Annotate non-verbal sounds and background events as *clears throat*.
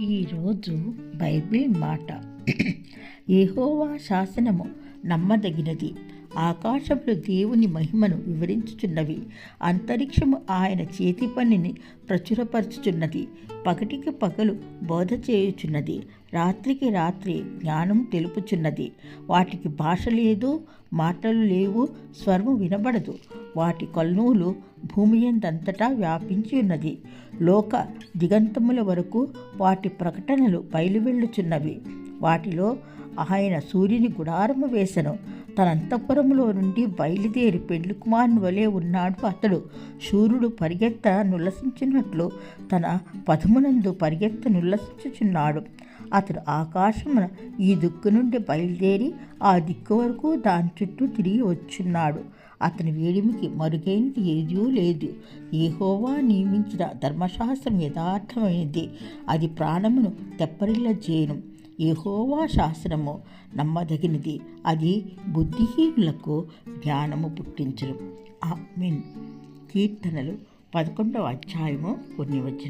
ఈరోజు బైబిల్ మాట. *clears throat* ఏహోవా శాసనము నమ్మదగినది. ఆకాశములు దేవుని మహిమను వివరించుచున్నవి. అంతరిక్షము ఆయన చేతి పనిని ప్రచురపరచుచున్నది. పగటికి పగలు బోధ చేయుచున్నది. రాత్రికి రాత్రి జ్ఞానం తెలుపుచున్నది. వాటికి భాష లేదు మాటలు లేవు స్వరము వినబడదు. వాటి కొలనూలు భూమి ఎంతంతటా వ్యాపించి ఉన్నది. లోక దిగంతముల వరకు వాటి ప్రకటనలు బయలువెళ్ళుచున్నవి. వాటిలో ఆయన సూర్యుని గుడారము వేసెను. తన అంతఃపురములో నుండి బయలుదేరి పెళ్ళి కుమారుని వలె ఉన్నాడు అతడు. సూర్యుడు పరిగెత్త నుల్లసించినట్లు తన పదమునందు పరిగెత్త నుల్లసించుచున్నాడు. అతడు ఆకాశమున ఈ దిక్కు నుండి బయలుదేరి ఆ దిక్కు వరకు దాని చుట్టూ తిరిగి వచ్చున్నాడు. అతని వేడిమికి మరుగైనది ఏదీ లేదు. ఏహోవా నియమించిన ధర్మశాస్త్రం యథార్థమైనది. అది ప్రాణమును తెప్పరిల్ల చేయను ఏహోవా శాస్త్రము నమ్మదగినది. అది బుద్ధిహీనులకు జ్ఞానము పుట్టించరు మీన్ కీర్తనలు పదకొండవ అధ్యాయము కొన్ని వచ్చిన